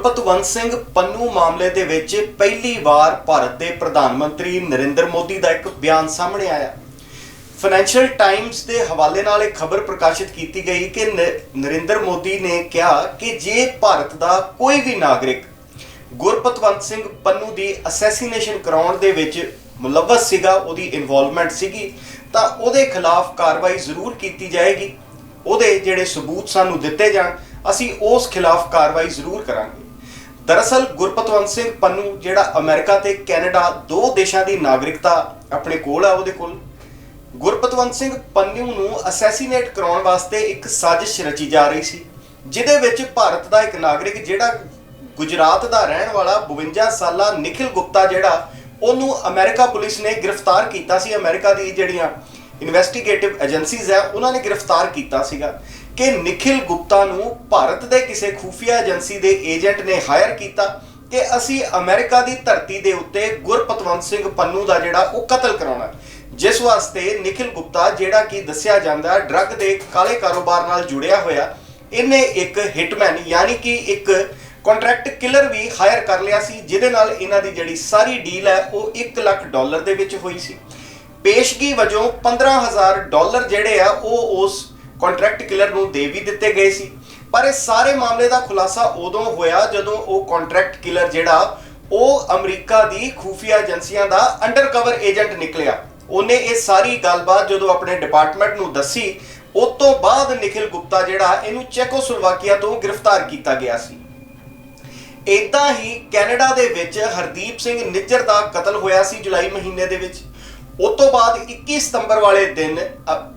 ਗੁਰਪਤਵੰਤ ਸਿੰਘ ਪੰਨੂ ਮਾਮਲੇ ਦੇ ਵਿੱਚ ਪਹਿਲੀ ਵਾਰ ਭਾਰਤ ਦੇ ਪ੍ਰਧਾਨ ਮੰਤਰੀ ਨਰਿੰਦਰ ਮੋਦੀ ਦਾ ਇੱਕ ਬਿਆਨ ਸਾਹਮਣੇ ਆਇਆ। ਫਾਈਨੈਂਸ਼ੀਅਲ ਟਾਈਮਸ ਦੇ ਹਵਾਲੇ ਨਾਲ ਇੱਕ ਖਬਰ ਪ੍ਰਕਾਸ਼ਿਤ ਕੀਤੀ ਗਈ ਕਿ ਨਰਿੰਦਰ ਮੋਦੀ ਨੇ ਕਿਹਾ ਕਿ ਜੇ ਭਾਰਤ ਦਾ ਕੋਈ ਵੀ ਨਾਗਰਿਕ ਗੁਰਪਤਵੰਤ ਸਿੰਘ ਪੰਨੂ ਦੀ ਅਸੈਸੀਨੇਸ਼ਨ ਕਰਾਉਣ ਦੇ ਵਿੱਚ ਮੁਲਵਸ ਸੀਗਾ, ਉਹਦੀ ਇਨਵੋਲਵਮੈਂਟ ਸੀਗੀ, ਤਾਂ ਉਹਦੇ ਖਿਲਾਫ ਕਾਰਵਾਈ ਜ਼ਰੂਰ ਕੀਤੀ ਜਾਏਗੀ। ਉਹਦੇ ਜਿਹੜੇ ਸਬੂਤ ਸਾਨੂੰ ਦਿੱਤੇ ਜਾਣ, ਅਸੀਂ ਉਸ ਖਿਲਾਫ ਕਾਰਵਾਈ ਜ਼ਰੂਰ ਕਰਾਂਗੇ। ਦਰਅਸਲ ਗੁਰਪਤਵੰਤ ਸਿੰਘ ਪੰਨੂ, ਜਿਹੜਾ ਅਮਰੀਕਾ ਤੇ ਕੈਨੇਡਾ ਦੋ ਦੇਸ਼ਾਂ ਦੀ ਨਾਗਰਿਕਤਾ ਆਪਣੇ ਕੋਲ ਆ ਉਹਦੇ ਕੋਲ, ਗੁਰਪਤਵੰਤ ਸਿੰਘ ਪੰਨੂ ਨੂੰ ਅਸੈਸੀਨੇਟ ਕਰਾਉਣ ਵਾਸਤੇ ਇੱਕ ਸਾਜ਼ਿਸ਼ ਰਚੀ ਜਾ ਰਹੀ ਸੀ, ਜਿਹਦੇ ਵਿੱਚ ਭਾਰਤ ਦਾ ਇੱਕ ਨਾਗਰਿਕ ਜਿਹੜਾ ਗੁਜਰਾਤ ਦਾ ਰਹਿਣ ਵਾਲਾ 52 ਸਾਲਾ ਨikhil ਗੁਪਤਾ ਜਿਹੜਾ, ਉਹਨੂੰ ਅਮਰੀਕਾ ਪੁਲਿਸ ਨੇ ਗ੍ਰਿਫਤਾਰ ਕੀਤਾ ਸੀ, ਅਮਰੀਕਾ ਦੀ ਜਿਹੜੀਆਂ ਇਨਵੈਸਟੀਗੇਟਿਵ ਏਜੰਸੀਜ਼ ਹੈ ਉਹਨਾਂ ਨੇ ਗ੍ਰਿਫਤਾਰ ਕੀਤਾ ਸੀਗਾ। ਕਿ ਨikhil ਗੁਪਤਾ ਨੂੰ ਭਾਰਤ ਦੇ ਕਿਸੇ ਖੂਫੀਆ ਏਜੰਸੀ ਦੇ ਏਜੰਟ ਨੇ ਹਾਇਰ ਕੀਤਾ ਕਿ ਅਸੀਂ ਅਮਰੀਕਾ ਦੀ ਧਰਤੀ ਦੇ ਉੱਤੇ ਗੁਰਪਤਵੰਤ ਸਿੰਘ ਪੰਨੂ ਦਾ ਜਿਹੜਾ ਉਹ ਕਤਲ ਕਰਾਉਣਾ ਜਿਸ ਵਾਸਤੇ ਨikhil ਗੁਪਤਾ ਜਿਹੜਾ ਕਿ ਦੱਸਿਆ ਜਾਂਦਾ ਡਰੱਗ ਦੇ ਕਾਲੇ ਕਾਰੋਬਾਰ ਨਾਲ ਜੁੜਿਆ ਹੋਇਆ, ਇਹਨੇ ਇੱਕ ਹਿਟਮੈਨ ਯਾਨੀ ਕਿ ਇੱਕ ਕੰਟਰੈਕਟ ਕਿਲਰ ਵੀ ਹਾਇਰ ਕਰ ਲਿਆ ਸੀ, ਜਿਹਦੇ ਨਾਲ ਇਹਨਾਂ ਦੀ ਜਿਹੜੀ ਸਾਰੀ ਡੀਲ ਹੈ ਉਹ 1 ਲੱਖ ਡਾਲਰ ਦੇ ਵਿੱਚ ਹੋਈ ਸੀ। ਪੇਸ਼ਗੀ ਵਜੋਂ 15000 ਡਾਲਰ ਜਿਹੜੇ ਆ, ਉਹ ਉਸ ਕੰਟਰੈਕਟ ਕਿਲਰ ਨੂੰ ਦੇ ਵੀ ਦਿੱਤੇ ਗਏ ਸੀ। ਪਰ ਇਹ ਸਾਰੇ ਮਾਮਲੇ ਦਾ ਖੁਲਾਸਾ ਉਦੋਂ ਹੋਇਆ ਜਦੋਂ ਉਹ ਕੰਟਰੈਕਟ ਕਿਲਰ ਜਿਹੜਾ, ਉਹ ਅਮਰੀਕਾ ਦੀ ਖੂਫੀਆ ਏਜੰਸੀਆਂ ਦਾ ਅੰਡਰਕਵਰ ਏਜੰਟ ਨਿਕਲਿਆ। ਉਹਨੇ ਇਹ ਸਾਰੀ ਗੱਲਬਾਤ ਜਦੋਂ ਆਪਣੇ ਡਿਪਾਰਟਮੈਂਟ ਨੂੰ ਦੱਸੀ, ਉਸ ਤੋਂ ਬਾਅਦ ਨikhil ਗੁਪਤਾ ਜਿਹੜਾ, ਇਹਨੂੰ ਚੈਕੋਸਲੋਵਾਕੀਆ ਤੋਂ ਗ੍ਰਿਫਤਾਰ ਕੀਤਾ ਗਿਆ ਸੀ। ਇਦਾਂ ਹੀ ਕੈਨੇਡਾ ਦੇ ਵਿੱਚ ਹਰਦੀਪ ਸਿੰਘ ਨਿੱਜਰ ਦਾ ਕਤਲ ਹੋਇਆ ਸੀ ਜੁਲਾਈ ਮਹੀਨੇ ਦੇ ਵਿੱਚ। ਉਸ ਤੋਂ ਬਾਅਦ 21 ਸਤੰਬਰ ਵਾਲੇ ਦਿਨ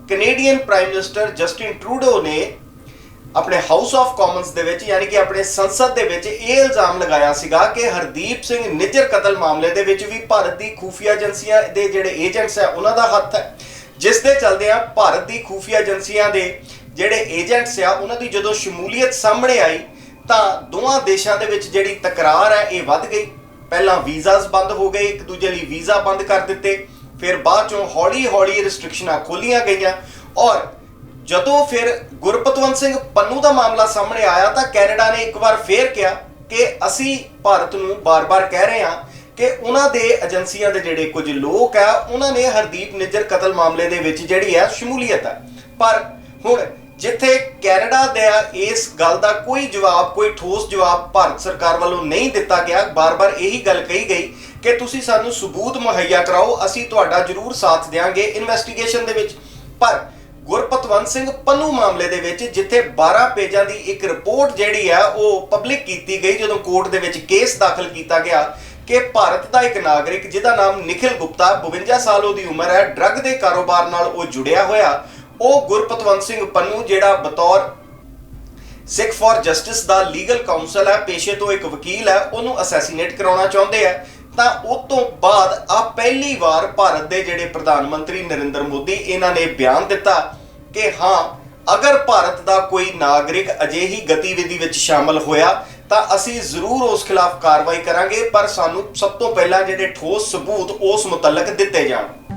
Canadian prime minister Justin Trudeau ਨੇ ਆਪਣੇ ਹਾਊਸ ਆਫ ਕਾਮਨਸ ਦੇ ਵਿੱਚ, ਯਾਨੀ ਕਿ ਆਪਣੇ ਸੰਸਦ ਦੇ ਵਿੱਚ ਇਹ ਇਲਜ਼ਾਮ ਲਗਾਇਆ ਸੀਗਾ ਕਿ ਹਰਦੀਪ ਸਿੰਘ ਨਿੱਜਰ ਕਤਲ ਮਾਮਲੇ ਦੇ ਵਿੱਚ ਵੀ ਭਾਰਤ ਦੀ ਖੂਫੀਆ ਏਜੰਸੀਆਂ ਦੇ ਜਿਹੜੇ ਏਜੰਟਸ ਹੈ, ਉਹਨਾਂ ਦਾ ਹੱਥ ਹੈ। ਜਿਸ ਦੇ ਚੱਲਦੇ ਆ, ਭਾਰਤ ਦੀ ਖੂਫੀਆ ਏਜੰਸੀਆਂ ਦੇ ਜਿਹੜੇ ਏਜੰਟਸ ਆ, ਉਹਨਾਂ ਦੀ ਜਦੋਂ ਸ਼ਮੂਲੀਅਤ ਸਾਹਮਣੇ ਆਈ, ਤਾਂ ਦੋਵਾਂ ਦੇਸ਼ਾਂ ਦੇ ਵਿੱਚ ਜਿਹੜੀ ਤਕਰਾਰ ਹੈ, ਇਹ ਵੱਧ ਗਈ। ਪਹਿਲਾਂ ਵੀਜ਼ਾਸ ਬੰਦ ਹੋ ਗਏ, ਇੱਕ ਦੂਜੇ ਲਈ ਵੀਜ਼ਾ ਬੰਦ ਕਰ ਦਿੱਤੇ। ਫਿਰ ਬਾਅਦ ਚੋਂ ਹੌਲੀ-ਹੌਲੀ ਰੈਸਟ੍ਰਿਕਸ਼ਨਾਂ ਖੋਲੀਆਂ ਗਈਆਂ ਔਰ ਜਦੋਂ ਫਿਰ ਗੁਰਪਤਵੰਤ ਸਿੰਘ ਪੰਨੂ ਦਾ ਮਾਮਲਾ ਸਾਹਮਣੇ ਆਇਆ ਤਾਂ ਕੈਨੇਡਾ ਨੇ ਇੱਕ ਵਾਰ ਫੇਰ ਕਿਹਾ ਕਿ ਅਸੀਂ ਭਾਰਤ ਨੂੰ ਬਾਰ-ਬਾਰ ਕਹਿ ਰਹੇ ਹਾਂ ਕਿ ਉਹਨਾਂ ਦੇ ਏਜੰਸੀਆਂ ਦੇ ਜਿਹੜੇ ਕੁਝ ਲੋਕ ਆ, ਉਹਨਾਂ ਨੇ ਹਰਦੀਪ ਨਿੱਜਰ ਕਤਲ ਮਾਮਲੇ ਦੇ ਵਿੱਚ ਜਿਹੜੀ ਹੈ ਸ਼ਮੂਲੀਅਤ ਹੈ ਪਰ ਹੁਣ ਜਿੱਥੇ ਕੈਨੇਡਾ ਦਾ ਇਸ ਗੱਲ ਦਾ ਕੋਈ ਜਵਾਬ, ਕੋਈ ਠੋਸ ਜਵਾਬ ਭਾਰਤ ਸਰਕਾਰ ਵੱਲੋਂ ਨਹੀਂ ਦਿੱਤਾ ਗਿਆ। ਬਾਰ-ਬਾਰ ਇਹੀ ਗੱਲ ਕਹੀ ਗਈ ਕਿ ਤੁਸੀਂ ਸਾਨੂੰ ਸਬੂਤ ਮੁਹੱਈਆ ਕਰਾਓ, ਅਸੀਂ ਤੁਹਾਡਾ ਜ਼ਰੂਰ ਸਾਥ ਦੇਵਾਂਗੇ ਇਨਵੈਸਟੀਗੇਸ਼ਨ ਦੇ ਵਿੱਚ। ਪਰ ਗੁਰਪਤਵੰਤ ਸਿੰਘ ਪੰਨੂ ਮਾਮਲੇ ਦੇ ਵਿੱਚ ਜਿੱਥੇ 12 ਪੇਜਾਂ ਦੀ ਇੱਕ ਰਿਪੋਰਟ ਜਿਹੜੀ ਆ, ਉਹ ਪਬਲਿਕ ਕੀਤੀ ਗਈ, ਜਦੋਂ ਕੋਰਟ ਦੇ ਵਿੱਚ ਕੇਸ ਦਾਖਲ ਕੀਤਾ ਗਿਆ ਕਿ ਭਾਰਤ ਦਾ ਇੱਕ ਨਾਗਰਿਕ ਜਿਹਦਾ ਨਾਮ ਨikhil ਗੁਪਤਾ 52 ਸਾਲ ਉਹਦੀ ਉਮਰ ਹੈ ਡਰੱਗ ਦੇ ਕਾਰੋਬਾਰ ਨਾਲ ਉਹ ਜੁੜਿਆ ਹੋਇਆ। ਉਹ ਗੁਰਪਤਵੰਤ ਸਿੰਘ ਪੰਨੂ, ਜਿਹੜਾ ਬਤੌਰ ਸਿੱਖ ਫॉर ਜਸਟਿਸ ਦਾ ਲੀਗਲ ਕਾਉਂਸਲ ਹੈ, ਪੇਸ਼ੇ ਤੋਂ ਇੱਕ ਵਕੀਲ ਹੈ, ਉਹਨੂੰ ਅਸੈਸੀਨੇਟ ਕਰਾਉਣਾ ਚਾਹੁੰਦੇ ਆ। ਤਾਂ ਉਸ ਤੋਂ ਬਾਅਦ ਆ ਪਹਿਲੀ ਵਾਰ ਭਾਰਤ ਦੇ ਜਿਹੜੇ ਪ੍ਰਧਾਨ ਮੰਤਰੀ ਨਰਿੰਦਰ ਮੋਦੀ, ਇਹਨਾਂ ਨੇ ਬਿਆਨ ਦਿੱਤਾ ਕਿ ਹਾਂ, ਅਗਰ ਭਾਰਤ ਦਾ ਕੋਈ ਨਾਗਰਿਕ ਅਜਿਹੀ ਗਤੀਵਿਧੀ ਵਿੱਚ ਸ਼ਾਮਲ ਹੋਇਆ, ਤਾਂ ਅਸੀਂ ਜ਼ਰੂਰ ਉਸ ਖਿਲਾਫ ਕਾਰਵਾਈ ਕਰਾਂਗੇ, ਪਰ ਸਾਨੂੰ ਸਭ ਤੋਂ ਪਹਿਲਾਂ ਜਿਹੜੇ ਠੋਸ ਸਬੂਤ ਉਸ ਮੁਤਲਕ ਦਿੱਤੇ ਜਾਣ।